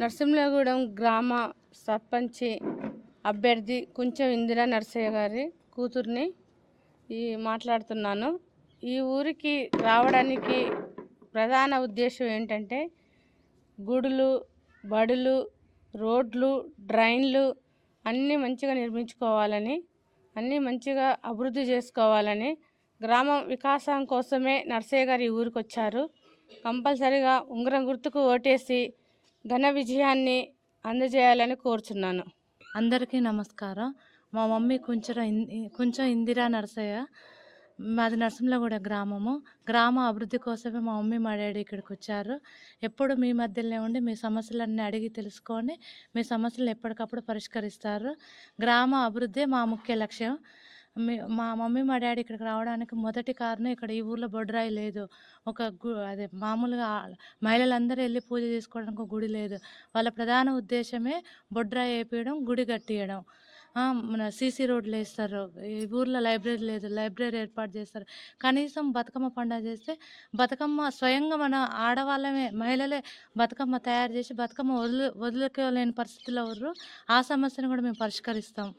నరసింహగూడెం గ్రామ సర్పంచి అభ్యర్థి కొంచెం ఇందిరా నరసయ్య గారి కూతుర్ని ఈ మాట్లాడుతున్నాను. ఈ ఊరికి రావడానికి ప్రధాన ఉద్దేశం ఏంటంటే గుడులు బడులు రోడ్లు డ్రైన్లు అన్నీ మంచిగా నిర్మించుకోవాలని అన్నీ మంచిగా అభివృద్ధి చేసుకోవాలని గ్రామం వికాసం కోసమే నర్సయ్య గారు ఈ ఊరికి వచ్చారు కంపల్సరిగా ఉంగరం గుర్తుకు ఓటేసి ఘన విజయాన్ని అందజేయాలని కోరుచున్నాను. అందరికీ నమస్కారం. మా మమ్మీ కొంచెం కొంచెం ఇందిరా నరసయ్య మాది నరసింహగూడ గ్రామము. గ్రామ అభివృద్ధి కోసమే మా మమ్మీ మా డాడీ ఇక్కడికి వచ్చారు. ఎప్పుడు మీ మధ్యలోనే ఉండి మీ సమస్యలన్నీ అడిగి తెలుసుకొని మీ సమస్యలు ఎప్పటికప్పుడు పరిష్కరిస్తారు. గ్రామ అభివృద్ధి మా ముఖ్య లక్ష్యం. మా మమ్మీ మా డాడీ ఇక్కడికి రావడానికి మొదటి కారణం ఇక్కడ ఈ ఊర్లో బొడ్రాయి లేదు. ఒక గు అదే మామూలుగా మహిళలందరూ వెళ్ళి పూజ చేసుకోవడానికి గుడి లేదు. వాళ్ళ ప్రధాన ఉద్దేశమే బొడ్రాయి వేపించడం గుడి కట్టియడం. మన సీసీ రోడ్లు వేస్తారు. ఈ ఊర్లో లైబ్రరీ లేదు లైబ్రరీ ఏర్పాటు చేస్తారు. కనీసం బతుకమ్మ పండుగ చేస్తే బతుకమ్మ స్వయంగా మన ఆడవాళ్ళమే మహిళలే బతుకమ్మ తయారు చేసి బతుకమ్మ వదులు వదులుకోలేని పరిస్థితుల్లో ఉర్రు. ఆ సమస్యను కూడా మేము పరిష్కరిస్తాం.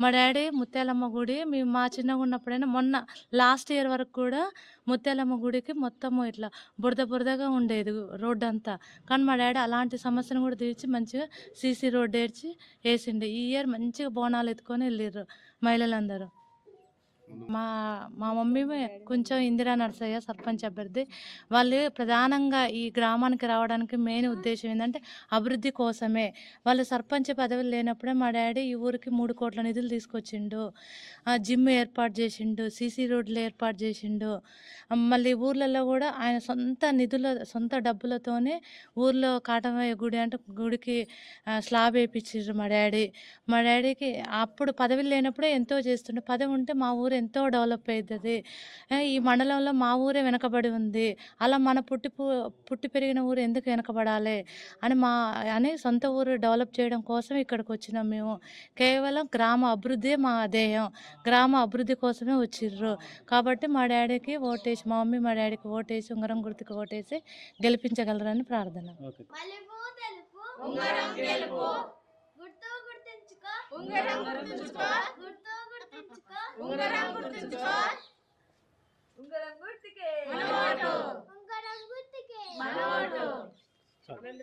మా డాడీ ముత్యాలమ్మ గుడి మేము మా చిన్నగా ఉన్నప్పుడైనా మొన్న లాస్ట్ ఇయర్ వరకు కూడా ముత్యాలమ్మ గుడికి మొత్తము ఇట్లా బురద బురదగా ఉండేది రోడ్డు అంతా కానీ మా డాడీ అలాంటి సమస్యను కూడా తీర్చి మంచిగా సీసీ రోడ్డు ఏడ్చి వేసిండే ఈ ఇయర్ మంచిగా బోనాలు ఎత్తుకొని వెళ్ళారు మహిళలందరూ. మా మా మమ్మీ కొంచెం ఇందిరా నరసయ్య సర్పంచ్ అభ్యర్థి. వాళ్ళు ప్రధానంగా ఈ గ్రామానికి రావడానికి మెయిన్ ఉద్దేశం ఏంటంటే అభివృద్ధి కోసమే. వాళ్ళు సర్పంచ్ పదవులు లేనప్పుడే మా డాడీ ఈ ఊరికి మూడు కోట్ల నిధులు తీసుకొచ్చిండు. ఆ జిమ్ ఏర్పాటు చేసిండు సీసీ రోడ్లు ఏర్పాటు చేసిండు. మళ్ళీ ఊర్లలో కూడా ఆయన సొంత నిధుల సొంత డబ్బులతోనే ఊర్లో కాటమయ్య గుడి అంటే గుడికి స్లాబ్ వేయించారు మా డాడీ. మా డాడీకి అప్పుడు పదవి లేనప్పుడే ఎంతో చేస్తుండే. పదవి ఉంటే మా ఊరు ఎంతో డెవలప్ ఆ, ఈ మండలంలో మా ఊరే వెనకబడి ఉంది. అలా మన పుట్టి పుట్టి పెరిగిన ఊరు ఎందుకు వెనకబడాలి? అని మా అని సొంత ఊరు డెవలప్ చేయడం కోసం ఇక్కడికి వచ్చినాం మేము. కేవలం గ్రామ అభివృద్ధి మా ధ్యేయం గ్రామ అభివృద్ధి కోసమే వచ్చిర్రు. కాబట్టి మా డాడీకి ఓటేసి మా మమ్మీ మా డాడీకి ఓటేసి ఉంగరం గుర్తుకు ఓటేసి గెలిపించగలరని ప్రార్థన. ఓకే. మలుపు తెలుపు ఉంగరం తెలుపు గుర్తు గుర్తుంచుకో. ఉంగరం గుర్తుంచుకో. గుర్తు గుర్తుంచుకో ఉంగరం గుర్తుంచుకో. ఉంగరం గుర్తుకే. ఉంగరం గుర్తుకే. చాలు